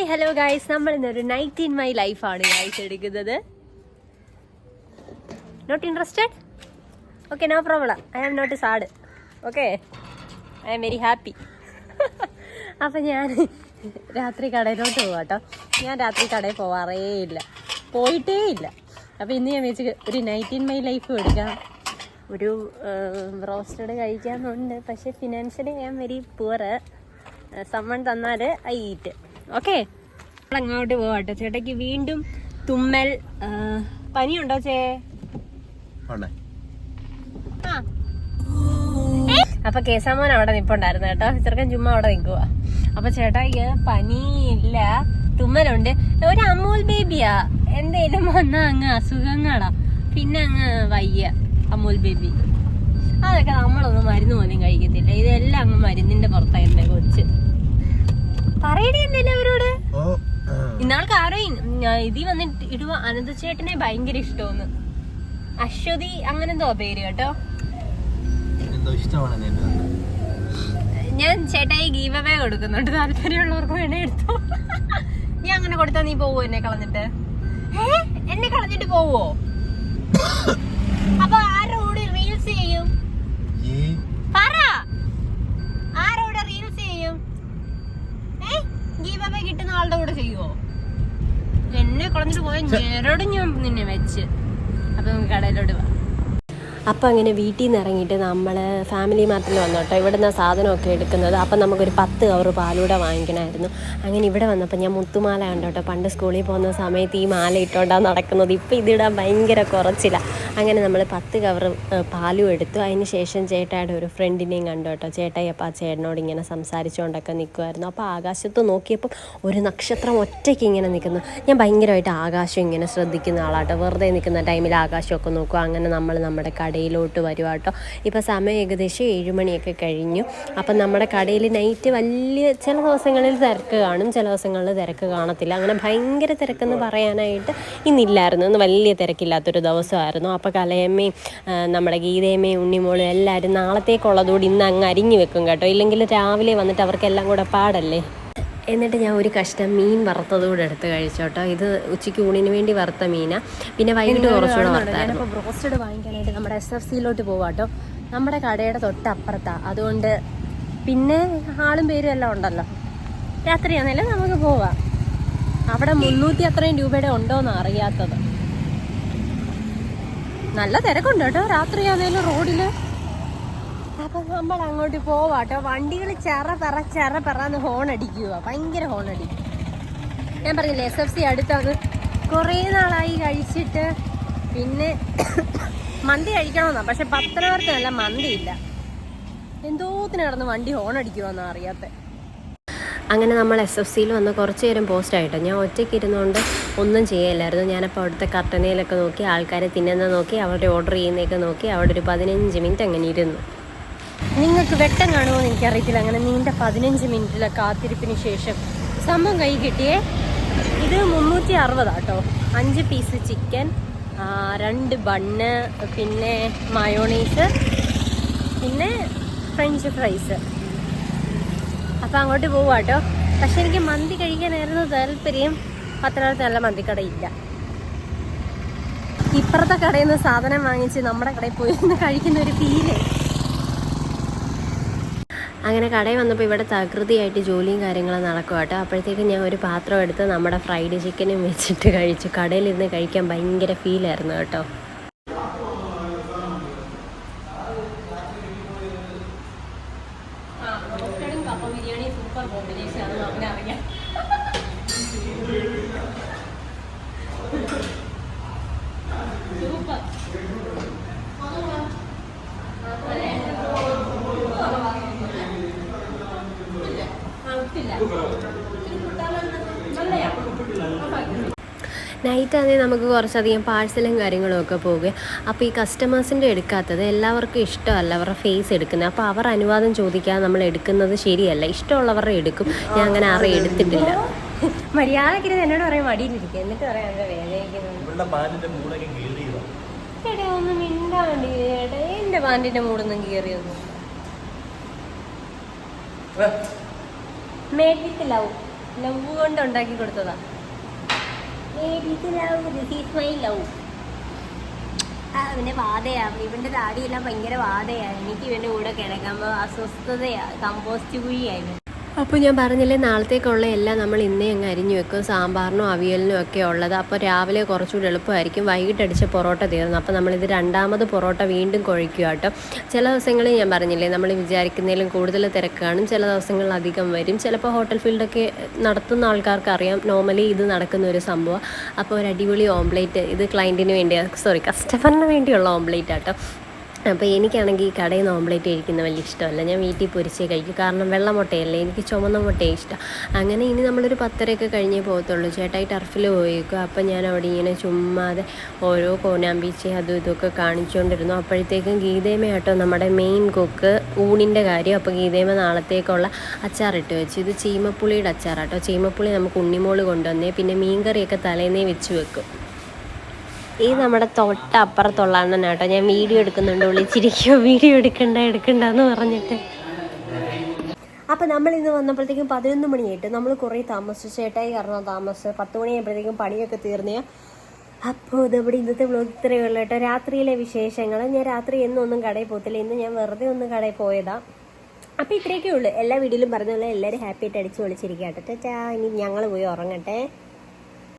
Hi hello guys നമ്മൾ ഇന്നൊരു night in my ലൈഫാണ് ഗായ്സ് എടുക്കുന്നത്. Not interested okay no problem I am not sad okay I am very happy അപ്പം ഞാൻ രാത്രി കടയിലോട്ട് പോവാം കേട്ടോ ഞാൻ രാത്രി കടയിൽ പോവാറേ ഇല്ല. പോയിട്ടേ ഇല്ല. അപ്പോൾ ഇന്ന് ഞാൻ വെച്ച് ഒരു നൈറ്റ് ഇൻ മൈ ലൈഫ് എടുക്കാം. ഒരു റോസ്റ്റഡ് കഴിക്കാമെന്നുണ്ട് പക്ഷേ ഫിനാൻഷ്യലി ഞാൻ വെരി പുവർ സമ്മൺ തന്നാൽ ഐ ഈറ്റ് ഓക്കെ. അങ്ങോട്ട് പോവാട്ടെ ചേട്ടയ്ക്ക് വീണ്ടും തുമ്മൽ പനിയുണ്ടോ ചേ? അപ്പൊ കേസാമോൻ അവിടെ നിപ്പുണ്ടായിരുന്നു കേട്ടോ. ചെറുക്കൻ ചുമ്മാ അവിടെ നിൽക്കുക അപ്പൊ ചേട്ടായിക്ക് പനിയില്ല തുമ്മലുണ്ട്. ഒരു അമൂൽ ബേബിയാ. എന്തേലും വന്ന അങ്ങ് അസുഖങ്ങളാ. പിന്നെ അങ്ങ് വയ്യ അമൂൽ ബേബി. അതൊക്കെ നമ്മളൊന്നും മരുന്ന് പോലും കഴിക്കത്തില്ല. ഇതെല്ലാം അങ്ങ് മരുന്നിന്റെ പുറത്തായിരുന്നേ കൊച്ച്. എന്തേലും അവരോട്? ഇന്നാൾക്ക് ആരോ ഇതി വന്നിട്ട് ഇടുവ. അനന്തചേട്ടനെ ഭയങ്കര ഇഷ്ടമെന്ന് അശ്വതി അങ്ങനെന്തോ പേര് കേട്ടോ? എന്തോ ഇഷ്ടമാണ് എന്നെ ഞാൻ ചേട്ടായി ഗീവ് അവേ കൊടുക്കുന്നുണ്ട്. താല്പര്യമുള്ളവർക്ക് വേണേ എടുത്തോ. നീ അങ്ങനെ കൊടുത്താ നീ പോവോ എന്നെ കളഞ്ഞിട്ട്? എന്നെ കളഞ്ഞിട്ട് പോവോ? അപ്പൊ ആരോട് റീൽസ് ചെയ്യും. പറ ആരോട് റീൽസ് ചെയ്യും ഏ ഗീവ് അവേ കിട്ടുന്ന ആളുടെ കൂടെ ചെയ്യുവോ? എന്നെ കളഞ്ഞിട്ട് പോയ ഞെരോട് ഞാൻ നിന്നെ വെച്ച്. അപ്പൊ നമുക്ക് കടയിലോട്ട് പോവാം അപ്പം അങ്ങനെ വീട്ടിൽ നിന്ന് ഇറങ്ങിയിട്ട് നമ്മൾ ഫാമിലി മാർട്ടിൽ വന്നു കേട്ടോ ഇവിടുന്ന് സാധനമൊക്കെ എടുക്കുന്നത്. അപ്പം നമുക്കൊരു പത്ത് കവർ പാലൂടെ വാങ്ങിക്കണമായിരുന്നു അങ്ങനെ ഇവിടെ വന്നപ്പോൾ ഞാൻ മുത്തുമാല കേട്ടോ പണ്ട് സ്കൂളിൽ പോകുന്ന സമയത്ത് ഈ മാല ഇട്ടോണ്ടാണ് നടക്കുന്നത്. ഇപ്പം ഇതിടാൻ ഭയങ്കര കുറച്ചില്ല അങ്ങനെ നമ്മൾ പത്ത് കവർ പാലും എടുത്തു. അതിന് ശേഷം ചേട്ടായുടെ ഒരു ഫ്രണ്ടിനെയും കണ്ടു കേട്ടോ. ചേട്ടായി അപ്പോൾ ആ ചേട്ടനോട് ഇങ്ങനെ സംസാരിച്ചുകൊണ്ടൊക്കെ നിൽക്കുമായിരുന്നു അപ്പോൾ ആകാശത്ത് നോക്കിയപ്പോൾ ഒരു നക്ഷത്രം ഒറ്റയ്ക്ക് ഇങ്ങനെ നിൽക്കുന്നു ഞാൻ ഭയങ്കരമായിട്ട് ആകാശം ഇങ്ങനെ ശ്രദ്ധിക്കുന്ന ആളാട്ടോ. വെറുതെ നിൽക്കുന്ന ടൈമിൽ ആകാശമൊക്കെ നോക്കുക അങ്ങനെ നമ്മൾ നമ്മുടെ കടയിലോട്ട് വരുവാട്ടോ ഇപ്പോൾ സമയം ഏകദേശം ഏഴുമണിയൊക്കെ കഴിഞ്ഞു. അപ്പം നമ്മുടെ കടയിൽ നൈറ്റ് വലിയ ചില ദിവസങ്ങളിൽ തിരക്ക് കാണും ചില ദിവസങ്ങളിൽ തിരക്ക് കാണത്തില്ല. അങ്ങനെ ഭയങ്കര തിരക്കെന്ന് പറയാനായിട്ട് ഇന്നില്ലായിരുന്നു. ഇന്ന് വലിയ തിരക്കില്ലാത്തൊരു ദിവസമായിരുന്നു. അപ്പോൾ കലയമ്മയും നമ്മുടെ ഗീതയമ്മയും ഉണ്ണിമോളും എല്ലാവരും നാളത്തേക്കുള്ളതുകൂടി ഇന്ന് അങ്ങ് അരിഞ്ഞു വെക്കും കേട്ടോ. ഇല്ലെങ്കിൽ രാവിലെ വന്നിട്ട് അവർക്കെല്ലാം കൂടെ പാടല്ലേ? എന്നിട്ട് ഞാൻ ഒരു കഷ്ണം മീൻ വറുത്തതുകൂടെ എടുത്ത് കഴിച്ചോട്ടോ ഇത് ഉച്ചയ്ക്ക് ഊണിന് വേണ്ടി വറുത്ത മീനാ. പിന്നെ വൈകിട്ട് കുറച്ചുകൂടെ വറുത്തായിരുന്നു. ബ്രോസ്റ്റഡ് വാങ്ങിക്കാനായിട്ട് നമ്മുടെ എസ് എഫ് സിയിലോട്ട് പോവാട്ടോ നമ്മുടെ കടയുടെ തൊട്ടപ്പുറത്താ. അതുകൊണ്ട് പിന്നെ ആളും പേരും എല്ലാം ഉണ്ടല്ലോ. രാത്രിയാണെങ്കിലും നമുക്ക് പോവാം. അവിടെ മുന്നൂറ്റി അത്രയും രൂപയുടെ ഉണ്ടോന്ന് അറിയാത്തത്. നല്ല തിരക്കുണ്ട് കേട്ടോ. രാത്രി ആണെങ്കിലും റോഡിൽ. അപ്പൊ നമ്മൾ അങ്ങോട്ട് പോവാട്ടോ വണ്ടികൾ ചെറ പറ ചെറ പറന്ന് ഹോൺ അടിക്കുക ഭയങ്കര ഹോൺ അടിക്കും ഞാൻ പറഞ്ഞില്ലേ എസ് എഫ് സി അടുത്തത് കുറേ നാളായി കഴിച്ചിട്ട് പിന്നെ മന്തി കഴിക്കണമെന്നാ. പക്ഷെ പത്തനവർത്ത് നല്ല മന്തിയില്ല. എന്തോത്തിന് കിടന്ന് വണ്ടി ഹോൺ അടിക്കുമെന്നാ അറിയാത്ത. അങ്ങനെ നമ്മൾ എസ് എഫ് സിയിൽ വന്ന് കുറച്ച് നേരം പോസ്റ്റ് ആയിട്ടോ. ഞാൻ ഒറ്റയ്ക്ക് ഇരുന്നുകൊണ്ട് ഒന്നും ചെയ്യില്ലായിരുന്നു. ഞാനപ്പോൾ അവിടുത്തെ കർട്ടനയിലൊക്കെ നോക്കി ആൾക്കാരെ തിന്നുന്ന നോക്കി അവരുടെ ഓർഡർ ചെയ്യുന്നതൊക്കെ നോക്കി അവിടെ ഒരു പതിനഞ്ച് മിനിറ്റ് അങ്ങനെ ഇരുന്നു. നിങ്ങൾക്ക് വെട്ടം കാണുമോ എന്ന് എനിക്കറിയത്തില്ല. അങ്ങനെ നീണ്ട പതിനഞ്ച് മിനിറ്റിലെ കാത്തിരിപ്പിന് ശേഷം സംഭവം കൈ കിട്ടിയേ ഇത് മുന്നൂറ്റി അറുപതാട്ടോ അഞ്ച് പീസ് ചിക്കൻ രണ്ട് ബണ്ണ് പിന്നെ മയോണൈസ് പിന്നെ ഫ്രഞ്ച് ഫ്രൈസ് അപ്പം അങ്ങോട്ട് പോവാട്ടോ പക്ഷെ എനിക്ക് മന്തി കഴിക്കാനായിരുന്നു താല്പര്യം. പത്തനാളത്തെ നല്ല മന്തിക്കടയില്ല. ഇപ്പുറത്തെ കടയിൽ നിന്ന് സാധനം വാങ്ങിച്ച് നമ്മുടെ കടയിൽ പോയി കഴിക്കുന്ന ഒരു ഫീൽ അങ്ങനെ കടയിൽ വന്നപ്പോൾ ഇവിടെ തകൃതിയായിട്ട് ജോലിയും കാര്യങ്ങളും നടക്കും കേട്ടോ അപ്പോഴത്തേക്ക് ഞാൻ ഒരു പാത്രം എടുത്ത് നമ്മുടെ ഫ്രൈഡ് ചിക്കനും വെച്ചിട്ട് കഴിച്ചു. കടയിലിരുന്ന് കഴിക്കാൻ ഭയങ്കര ഫീലായിരുന്നു കേട്ടോ. സൂപ്പർ നൈറ്റ് ആണെങ്കിൽ നമുക്ക് കുറച്ചധികം പാഴ്സലും കാര്യങ്ങളും ഒക്കെ പോകുക അപ്പോൾ ഈ കസ്റ്റമേഴ്സിന്റെ എടുക്കാത്തത് എല്ലാവർക്കും ഇഷ്ടമല്ല അവരുടെ ഫേസ് എടുക്കുന്നത്. അപ്പോൾ അവർ അനുവാദം ചോദിക്കാതെ നമ്മൾ എടുക്കുന്നത് ശരിയല്ല. ഇഷ്ടമുള്ളവരുടെ എടുക്കും. ഞാൻ അങ്ങനെ ആരെയും എടുത്തിട്ടില്ല. മര്യാദക്കിന് എന്നോട് പറയാൻ മടിയിലിരിക്കുക. എന്നിട്ട് പറയാൻ എന്താ കീറിയതാ എടേ ഒന്ന് മിണ്ടാണ്ടി ഏട്ടാ എന്റെ പാന്റിന്റെ മൂടൊന്നും കീറിയൊന്നും വിത്ത് ലവ്. ലവ് കൊണ്ട് ഉണ്ടാക്കി കൊടുത്തതാ. ലവ് അവന്റെ വാതയാ ഇവന്റെ താടിയെല്ലാം ഭയങ്കര വാതയാ എനിക്ക് ഇവന്റെ കൂടെ കിടക്കുമ്പോ അസ്വസ്ഥതയാ കമ്പോസ്റ്റ് കുഴിയായി അപ്പോൾ ഞാൻ പറഞ്ഞില്ലേ നാളത്തേക്കുള്ള എല്ലാം നമ്മൾ ഇന്നേ അങ്ങ് അരിഞ്ഞു വെക്കും. സാമ്പാറിനും അവിയലിനും ഒക്കെ ഉള്ളത്. അപ്പോൾ രാവിലെ കുറച്ചുകൂടി എളുപ്പമായിരിക്കും. വൈകിട്ട് അടിച്ച പൊറോട്ട തീർന്നു. അപ്പോൾ നമ്മളിത് രണ്ടാമത് പൊറോട്ട വീണ്ടും കുഴയ്ക്കുക കേട്ടോ. ചില ദിവസങ്ങളിൽ ഞാൻ പറഞ്ഞില്ലേ നമ്മൾ വിചാരിക്കുന്നതിലും കൂടുതൽ തിരക്ക് ചില ദിവസങ്ങളിൽ അധികം വരും. ചിലപ്പോൾ ഹോട്ടൽ ഫീൽഡൊക്കെ നടത്തുന്ന ആൾക്കാർക്ക് അറിയാം. നോർമലി ഇത് നടക്കുന്ന ഒരു സംഭവം. അപ്പോൾ ഒരു അടിപൊളി ഓംപ്ലേറ്റ് ഇത് ക്ലയന്റിന് വേണ്ടി സോറി കസ്റ്റമറിന് വേണ്ടിയുള്ള ഓംപ്ലേറ്റ് ആട്ടോ അപ്പോൾ എനിക്കാണെങ്കിൽ ഈ കടയിൽ നിന്ന് ഓംലേറ്റ് കഴിക്കുന്ന വലിയ ഇഷ്ടമല്ല. ഞാൻ വീട്ടിൽ പൊരിച്ചേ കഴിക്കും. കാരണം വെള്ള മുട്ടയല്ലേ? എനിക്ക് ചുമന്ന മുട്ടയെ ഇഷ്ടം. അങ്ങനെ ഇനി നമ്മളൊരു പത്തരയൊക്കെ കഴിഞ്ഞേ പോകത്തുള്ളൂ. ചേട്ടായി ടർഫിൽ പോയേക്കും. അപ്പം ഞാൻ അവിടെ ഇങ്ങനെ ചുമ്മാതെ ഓരോ കോനാമ്പീച്ചെ അതും ഇതൊക്കെ കാണിച്ചുകൊണ്ടിരുന്നു. അപ്പോഴത്തേക്കും ഗീതേമ കേട്ടോ നമ്മുടെ മെയിൻ കുക്ക് ഊണിന്റെ കാര്യം. അപ്പോൾ ഗീതേമ നാളത്തേക്കുള്ള അച്ചാറിട്ട് വെച്ചു. ഇത് ചീമപ്പുളിയുടെ അച്ചാറാട്ടോ. ചീമപ്പുളി നമുക്ക് ഉണ്ണിമോൾ കൊണ്ടുവന്നേ. പിന്നെ മീൻകറിയൊക്കെ തലേന്നേ വെച്ച് വെക്കും. ഈ നമ്മുടെ തൊട്ടപ്പുറത്തുള്ള അണ്ണൻ കേട്ടോ. ഞാൻ വീഡിയോ എടുക്കുന്നുണ്ട് വിളിച്ചിരിക്കുമോ വീഡിയോ എടുക്കണ്ട എടുക്കണ്ടെന്ന് പറഞ്ഞിട്ട്. അപ്പം നമ്മൾ ഇന്ന് വന്നപ്പോഴത്തേക്കും പതിനൊന്ന് മണിയായിട്ട് നമ്മൾ കുറേ താമസിച്ചു. ചേട്ടായി കാരണം താമസിച്ച് പത്ത് മണിയായപ്പോഴത്തേക്കും പണിയൊക്കെ തീർന്നു. അപ്പോൾ നമ്മുടെ ഇന്നത്തെ വ്ലോഗ് ഇത്രയേ ഉള്ളൂ കേട്ടോ. രാത്രിയിലെ വിശേഷങ്ങൾ. ഞാൻ രാത്രി എന്നും ഒന്നും കടയിൽ പോകത്തില്ല. ഇന്ന് ഞാൻ വെറുതെ ഒന്ന് കടയിൽ പോയതാ. അപ്പോൾ ഇത്രയൊക്കെ ഉള്ളൂ. എല്ലാ വീഡിയോയിലും പറഞ്ഞ പോലെ എല്ലാവരും ഹാപ്പി ആയിട്ട് അടിച്ച് കേട്ടോ. ചേച്ചാ ഇനി ഞങ്ങൾ പോയി ഉറങ്ങട്ടെ.